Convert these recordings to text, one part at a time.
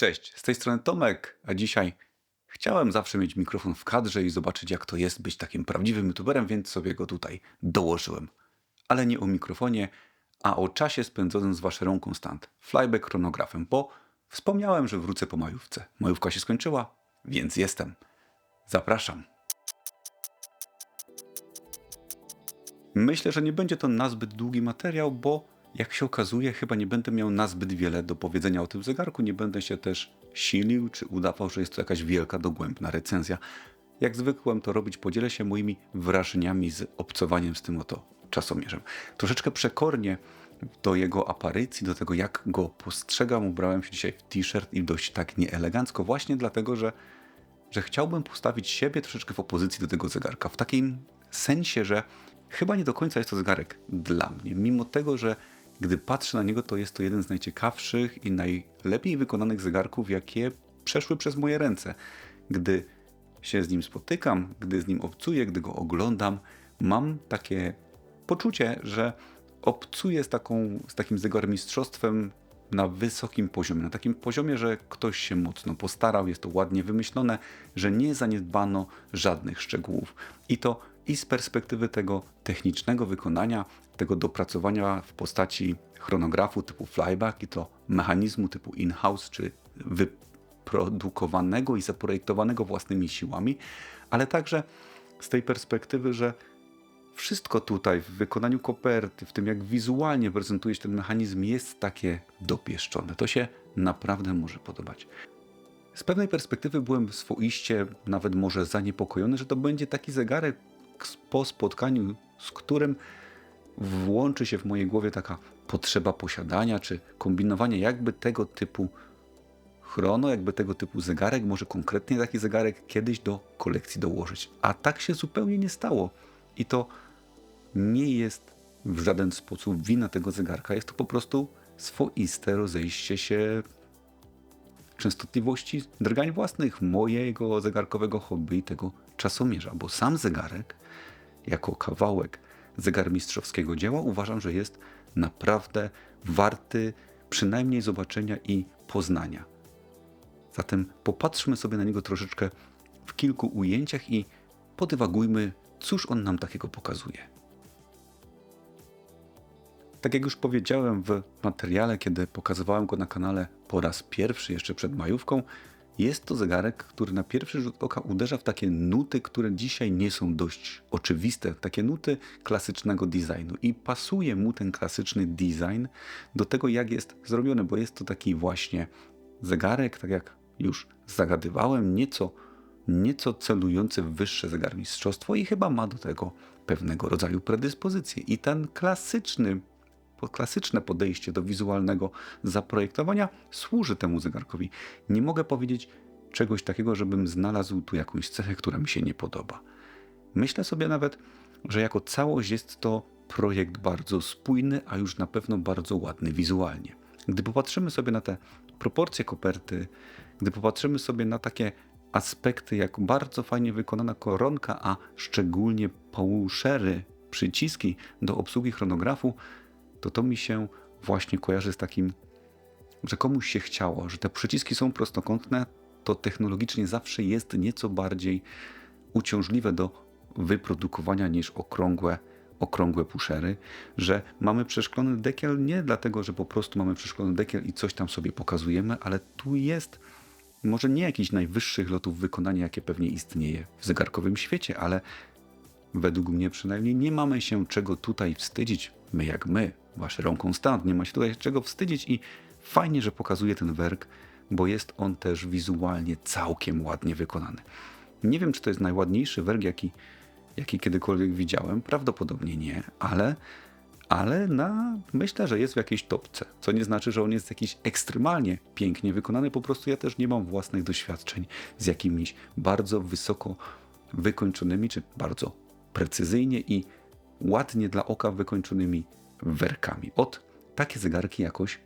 Cześć, z tej strony Tomek, a dzisiaj chciałem zawsze mieć mikrofon w kadrze i zobaczyć jak to jest być takim prawdziwym youtuberem, więc sobie go tutaj dołożyłem. Ale nie o mikrofonie, a o czasie spędzonym z waszą konstant, flyback chronografem, bo wspomniałem, że wrócę po majówce. Majówka się skończyła, więc jestem. Zapraszam. Myślę, że nie będzie to nazbyt długi materiał, bo jak się okazuje, chyba nie będę miał nazbyt wiele do powiedzenia o tym zegarku. Nie będę się też silił czy udawał, że jest to jakaś wielka, dogłębna recenzja. Jak zwykłem to robić, podzielę się moimi wrażeniami z obcowaniem z tym oto czasomierzem. Troszeczkę przekornie do jego aparycji, do tego jak go postrzegam, ubrałem się dzisiaj w t-shirt i dość tak nieelegancko, właśnie dlatego, że, że chciałbym postawić siebie troszeczkę w opozycji do tego zegarka. W takim sensie, że chyba nie do końca jest to zegarek dla mnie, mimo tego, że gdy patrzę na niego, to jest to jeden z najciekawszych i najlepiej wykonanych zegarków, jakie przeszły przez moje ręce. Gdy się z nim spotykam, gdy z nim obcuję, gdy go oglądam, mam takie poczucie, że obcuję z, taką, z takim zegarmistrzostwem na wysokim poziomie, na takim poziomie, że ktoś się mocno postarał, jest to ładnie wymyślone, że nie zaniedbano żadnych szczegółów. I to i z perspektywy tego technicznego wykonania, tego dopracowania w postaci chronografu typu flyback i to mechanizmu typu in-house, czy wyprodukowanego i zaprojektowanego własnymi siłami, ale także z tej perspektywy, że wszystko tutaj w wykonaniu koperty, w tym jak wizualnie prezentuje się ten mechanizm, jest takie dopieszczone. To się naprawdę może podobać. Z pewnej perspektywy byłem swoiście nawet może zaniepokojony, że to będzie taki zegarek po spotkaniu, z którym włączy się w mojej głowie taka potrzeba posiadania czy kombinowania jakby tego typu chrono, jakby tego typu zegarek, może konkretnie taki zegarek kiedyś do kolekcji dołożyć. A tak się zupełnie nie stało. I to nie jest w żaden sposób wina tego zegarka. Jest to po prostu swoiste rozejście się częstotliwości drgań własnych mojego zegarkowego hobby i tego czasomierza, bo sam zegarek jako kawałek zegarmistrzowskiego dzieła uważam, że jest naprawdę warty przynajmniej zobaczenia i poznania. Zatem popatrzmy sobie na niego troszeczkę w kilku ujęciach i podywagujmy, cóż on nam takiego pokazuje. Tak jak już powiedziałem w materiale, kiedy pokazywałem go na kanale po raz pierwszy, jeszcze przed majówką, jest to zegarek, który na pierwszy rzut oka uderza w takie nuty, które dzisiaj nie są dość oczywiste, takie nuty klasycznego designu. I pasuje mu ten klasyczny design do tego, jak jest zrobiony, bo jest to taki właśnie zegarek, tak jak już zagadywałem, nieco, nieco celujący w wyższe zegarmistrzostwo i chyba ma do tego pewnego rodzaju predyspozycje. I ten klasyczny klasyczne podejście do wizualnego zaprojektowania służy temu zegarkowi. Nie mogę powiedzieć czegoś takiego, żebym znalazł tu jakąś cechę, która mi się nie podoba. Myślę sobie nawet, że jako całość jest to projekt bardzo spójny, a już na pewno bardzo ładny wizualnie. Gdy popatrzymy sobie na te proporcje koperty, gdy popatrzymy sobie na takie aspekty, jak bardzo fajnie wykonana koronka, a szczególnie półszery, przyciski do obsługi chronografu, to to mi się właśnie kojarzy z takim, że komuś się chciało, że te przyciski są prostokątne, to technologicznie zawsze jest nieco bardziej uciążliwe do wyprodukowania niż okrągłe, okrągłe puszery, że mamy przeszklony dekiel nie dlatego, że po prostu mamy przeszklony dekiel i coś tam sobie pokazujemy, ale tu jest może nie jakiś najwyższych lotów wykonania, jakie pewnie istnieje w zegarkowym świecie, ale według mnie przynajmniej nie mamy się czego tutaj wstydzić, my jak my, rąką Constant, nie ma się tutaj czego wstydzić i fajnie, że pokazuje ten werk, bo jest on też wizualnie całkiem ładnie wykonany. Nie wiem, czy to jest najładniejszy werk, jaki, jaki kiedykolwiek widziałem, prawdopodobnie nie, ale, ale na, myślę, że jest w jakiejś topce, co nie znaczy, że on jest jakiś ekstremalnie pięknie wykonany, po prostu ja też nie mam własnych doświadczeń z jakimiś bardzo wysoko wykończonymi, czy bardzo precyzyjnie i ładnie dla oka wykończonymi werkami. Od takie zegarki jakoś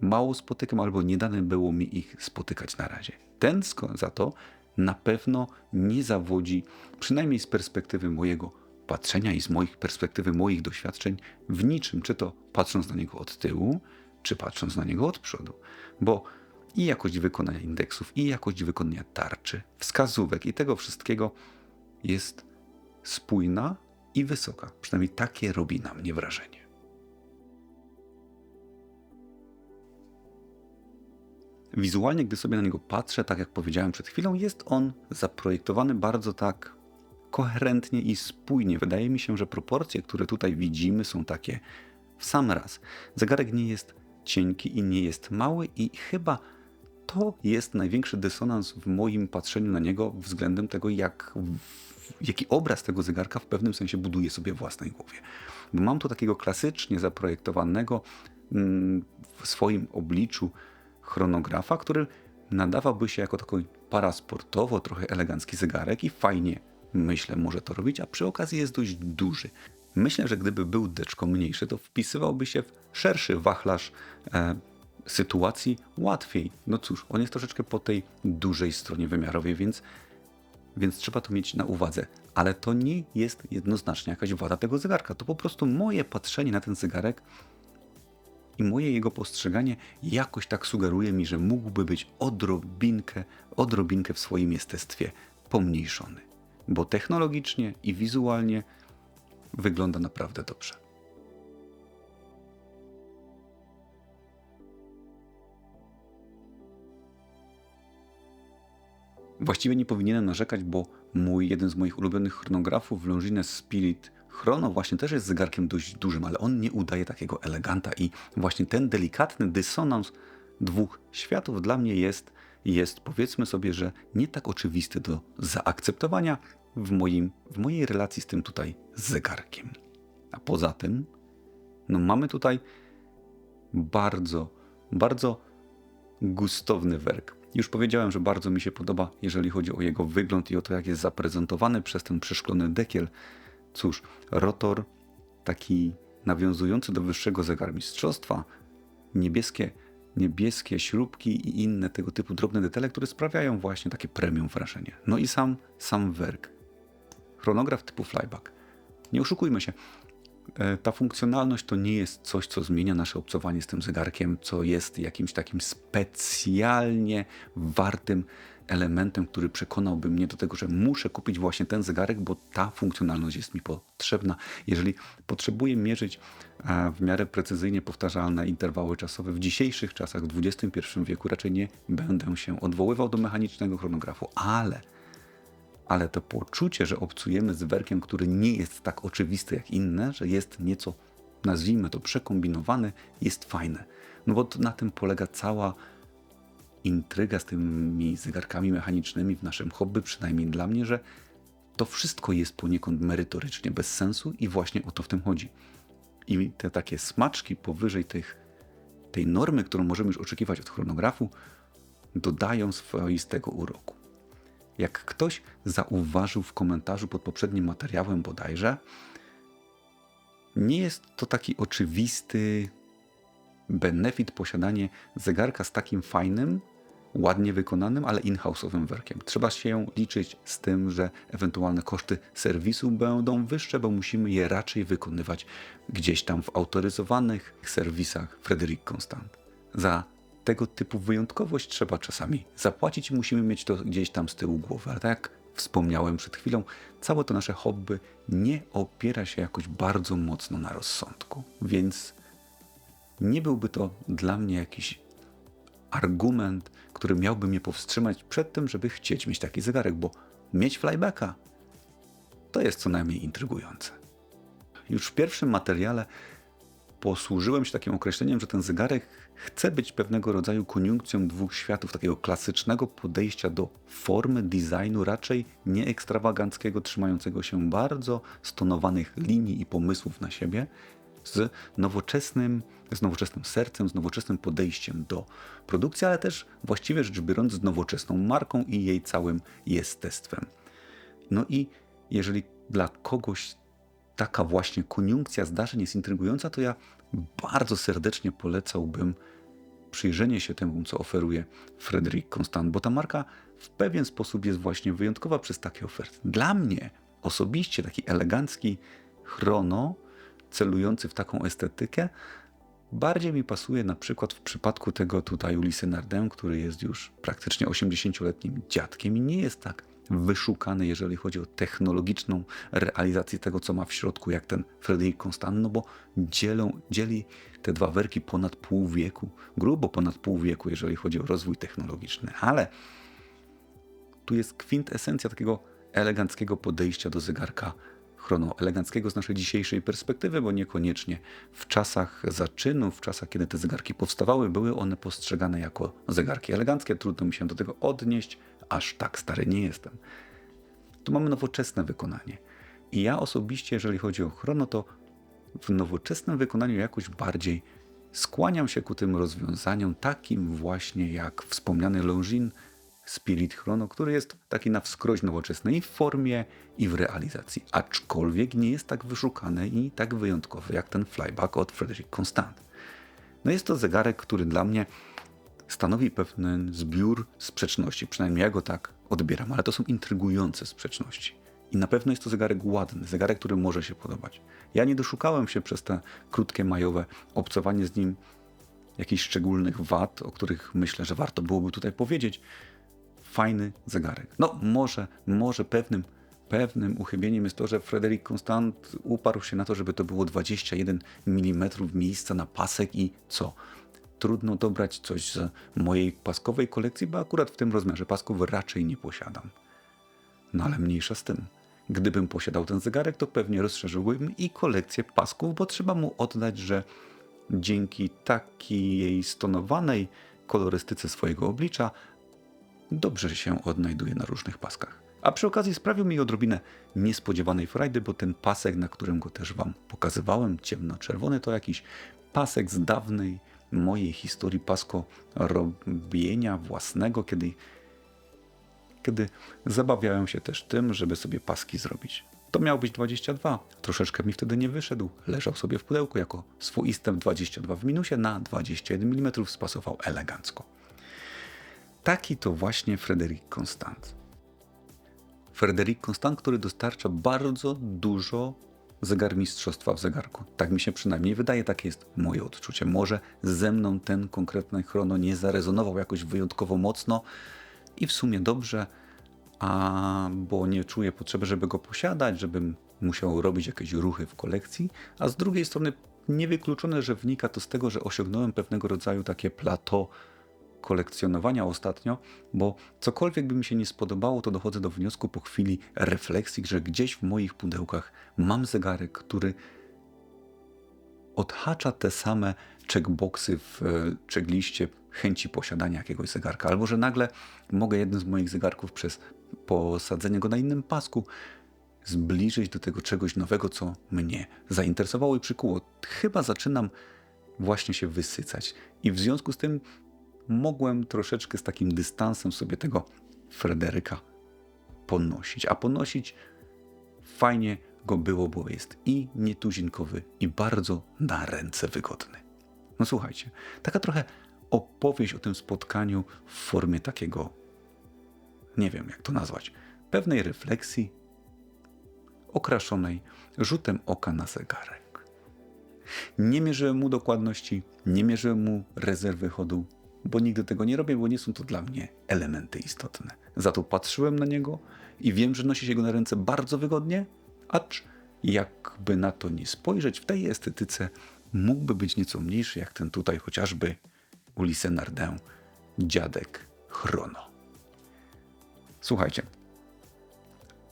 mało spotykam, albo nie dane było mi ich spotykać na razie. Ten za to na pewno nie zawodzi, przynajmniej z perspektywy mojego patrzenia i z moich perspektywy moich doświadczeń, w niczym, czy to patrząc na niego od tyłu, czy patrząc na niego od przodu. Bo i jakość wykonania indeksów, i jakość wykonania tarczy, wskazówek i tego wszystkiego jest spójna i wysoka. Przynajmniej takie robi na mnie wrażenie. Wizualnie, gdy sobie na niego patrzę, tak jak powiedziałem przed chwilą, jest on zaprojektowany bardzo tak koherentnie i spójnie. Wydaje mi się, że proporcje, które tutaj widzimy, są takie w sam raz. Zegarek nie jest cienki i nie jest mały, i chyba to jest największy dysonans w moim patrzeniu na niego względem tego, jak, jaki obraz tego zegarka w pewnym sensie buduje sobie w własnej głowie. Bo mam tu takiego klasycznie zaprojektowanego mm, w swoim obliczu chronografa, który nadawałby się jako taki parasportowo, trochę elegancki zegarek i fajnie, myślę, może to robić, a przy okazji jest dość duży. Myślę, że gdyby był deczko mniejszy, to wpisywałby się w szerszy wachlarz e, sytuacji łatwiej. No cóż, on jest troszeczkę po tej dużej stronie wymiarowej, więc, więc trzeba to mieć na uwadze. Ale to nie jest jednoznacznie jakaś wada tego zegarka. To po prostu moje patrzenie na ten zegarek i moje jego postrzeganie jakoś tak sugeruje mi, że mógłby być odrobinkę, odrobinkę w swoim jestestwie pomniejszony. Bo technologicznie i wizualnie wygląda naprawdę dobrze. Właściwie nie powinienem narzekać, bo mój jeden z moich ulubionych chronografów, Longines Spirit Chrono, właśnie też jest zegarkiem dość dużym, ale on nie udaje takiego eleganta i właśnie ten delikatny dysonans dwóch światów dla mnie jest, jest powiedzmy sobie, że nie tak oczywisty do zaakceptowania w, moim, w mojej relacji z tym tutaj zegarkiem. A poza tym, no mamy tutaj bardzo, bardzo gustowny werk. Już powiedziałem, że bardzo mi się podoba, jeżeli chodzi o jego wygląd i o to, jak jest zaprezentowany przez ten przeszklony dekiel. Cóż, rotor taki nawiązujący do wyższego zegarmistrzostwa, niebieskie, niebieskie śrubki i inne tego typu drobne detale, które sprawiają właśnie takie premium wrażenie. No i sam, sam werk. Chronograf typu flyback. Nie oszukujmy się, ta funkcjonalność to nie jest coś, co zmienia nasze obcowanie z tym zegarkiem, co jest jakimś takim specjalnie wartym elementem, który przekonałby mnie do tego, że muszę kupić właśnie ten zegarek, bo ta funkcjonalność jest mi potrzebna. Jeżeli potrzebuję mierzyć e, w miarę precyzyjnie powtarzalne interwały czasowe w dzisiejszych czasach, w XXI wieku, raczej nie będę się odwoływał do mechanicznego chronografu, ale ale to poczucie, że obcujemy z werkiem, który nie jest tak oczywisty jak inne, że jest nieco, nazwijmy to, przekombinowany, jest fajne. No bo na tym polega cała intryga z tymi zegarkami mechanicznymi w naszym hobby, przynajmniej dla mnie, że to wszystko jest poniekąd merytorycznie bez sensu i właśnie o to w tym chodzi. I te takie smaczki powyżej tych, tej normy, którą możemy już oczekiwać od chronografu, dodają swoistego uroku. Jak ktoś zauważył w komentarzu pod poprzednim materiałem bodajże, nie jest to taki oczywisty benefit posiadanie zegarka z takim fajnym, ładnie wykonanym, ale in-house'owym werkiem. Trzeba się liczyć z tym, że ewentualne koszty serwisu będą wyższe, bo musimy je raczej wykonywać gdzieś tam w autoryzowanych serwisach Frederic Constant. Za tego typu wyjątkowość trzeba czasami zapłacić i musimy mieć to gdzieś tam z tyłu głowy. Ale tak jak wspomniałem przed chwilą, całe to nasze hobby nie opiera się jakoś bardzo mocno na rozsądku. Więc nie byłby to dla mnie jakiś argument, który miałby mnie powstrzymać przed tym, żeby chcieć mieć taki zegarek, bo mieć flybacka to jest co najmniej intrygujące. Już w pierwszym materiale posłużyłem się takim określeniem, że ten zegarek chce być pewnego rodzaju koniunkcją dwóch światów, takiego klasycznego podejścia do formy, designu, raczej nie ekstrawaganckiego, trzymającego się bardzo stonowanych linii i pomysłów na siebie, z nowoczesnym, z nowoczesnym sercem, z nowoczesnym podejściem do produkcji, ale też właściwie rzecz biorąc z nowoczesną marką i jej całym jestestwem. No i jeżeli dla kogoś taka właśnie koniunkcja zdarzeń jest intrygująca, to ja bardzo serdecznie polecałbym przyjrzenie się temu, co oferuje Frederic Constant, bo ta marka w pewien sposób jest właśnie wyjątkowa przez takie oferty. Dla mnie osobiście taki elegancki chrono, celujący w taką estetykę, Bardziej mi pasuje na przykład w przypadku tego tutaj Ulysses Nardin, który jest już praktycznie 80-letnim dziadkiem i nie jest tak wyszukany, jeżeli chodzi o technologiczną realizację tego, co ma w środku, jak ten Frédéric Constant, no bo dzielą, dzieli te dwa werki ponad pół wieku, grubo ponad pół wieku, jeżeli chodzi o rozwój technologiczny, ale tu jest kwintesencja takiego eleganckiego podejścia do zegarka chrono eleganckiego z naszej dzisiejszej perspektywy, bo niekoniecznie w czasach zaczynów, w czasach, kiedy te zegarki powstawały, były one postrzegane jako zegarki eleganckie. Trudno mi się do tego odnieść, aż tak stary nie jestem. Tu mamy nowoczesne wykonanie. I ja osobiście, jeżeli chodzi o chrono, to w nowoczesnym wykonaniu jakoś bardziej skłaniam się ku tym rozwiązaniom, takim właśnie jak wspomniany Longines Spirit Chrono, który jest taki na wskroś nowoczesny i w formie, i w realizacji, aczkolwiek nie jest tak wyszukany i tak wyjątkowy jak ten flyback od Frederic Constant. No jest to zegarek, który dla mnie stanowi pewien zbiór sprzeczności, przynajmniej ja go tak odbieram, ale to są intrygujące sprzeczności. I na pewno jest to zegarek ładny, zegarek, który może się podobać. Ja nie doszukałem się przez te krótkie majowe obcowanie z nim jakichś szczególnych wad, o których myślę, że warto byłoby tutaj powiedzieć. Fajny zegarek. No może, może pewnym, pewnym uchybieniem jest to, że Frederic Constant uparł się na to, żeby to było 21 mm miejsca na pasek i co? Trudno dobrać coś z mojej paskowej kolekcji, bo akurat w tym rozmiarze pasków raczej nie posiadam. No ale mniejsza z tym. Gdybym posiadał ten zegarek, to pewnie rozszerzyłbym i kolekcję pasków, bo trzeba mu oddać, że dzięki takiej stonowanej kolorystyce swojego oblicza dobrze się odnajduje na różnych paskach. A przy okazji sprawił mi odrobinę niespodziewanej frajdy, bo ten pasek, na którym go też Wam pokazywałem, ciemno-czerwony, to jakiś pasek z dawnej mojej historii pasko robienia własnego, kiedy, kiedy zabawiałem się też tym, żeby sobie paski zrobić. To miał być 22. Troszeczkę mi wtedy nie wyszedł. Leżał sobie w pudełku jako swoiste 22 w minusie na 21 mm spasował elegancko. Taki to właśnie Frederic Constant. Frederic Constant, który dostarcza bardzo dużo zegarmistrzostwa w zegarku. Tak mi się przynajmniej wydaje, takie jest moje odczucie. Może ze mną ten konkretny chrono nie zarezonował jakoś wyjątkowo mocno i w sumie dobrze, a bo nie czuję potrzeby, żeby go posiadać, żebym musiał robić jakieś ruchy w kolekcji, a z drugiej strony niewykluczone, że wynika to z tego, że osiągnąłem pewnego rodzaju takie plateau kolekcjonowania ostatnio, bo cokolwiek by mi się nie spodobało, to dochodzę do wniosku po chwili refleksji, że gdzieś w moich pudełkach mam zegarek, który odhacza te same checkboxy w e, checkliście chęci posiadania jakiegoś zegarka, albo że nagle mogę jeden z moich zegarków przez posadzenie go na innym pasku zbliżyć do tego czegoś nowego, co mnie zainteresowało i przykuło. Chyba zaczynam właśnie się wysycać. I w związku z tym mogłem troszeczkę z takim dystansem sobie tego Frederyka ponosić. A ponosić fajnie go było, bo jest i nietuzinkowy, i bardzo na ręce wygodny. No słuchajcie, taka trochę opowieść o tym spotkaniu w formie takiego, nie wiem jak to nazwać, pewnej refleksji, okraszonej rzutem oka na zegarek. Nie mierzyłem mu dokładności, nie mierzyłem mu rezerwy chodu, bo nigdy tego nie robię, bo nie są to dla mnie elementy istotne. Za to patrzyłem na niego i wiem, że nosi się go na ręce bardzo wygodnie, acz jakby na to nie spojrzeć, w tej estetyce mógłby być nieco mniejszy, jak ten tutaj chociażby Ulysses Nardin, dziadek Chrono. Słuchajcie,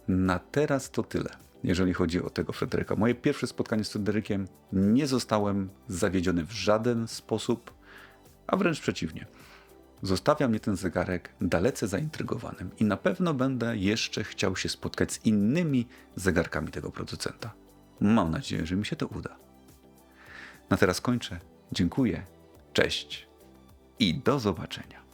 na teraz to tyle, jeżeli chodzi o tego Fryderyka. Moje pierwsze spotkanie z Fryderykiem nie zostałem zawiedziony w żaden sposób a wręcz przeciwnie. Zostawia mnie ten zegarek dalece zaintrygowanym i na pewno będę jeszcze chciał się spotkać z innymi zegarkami tego producenta. Mam nadzieję, że mi się to uda. Na teraz kończę. Dziękuję, cześć i do zobaczenia.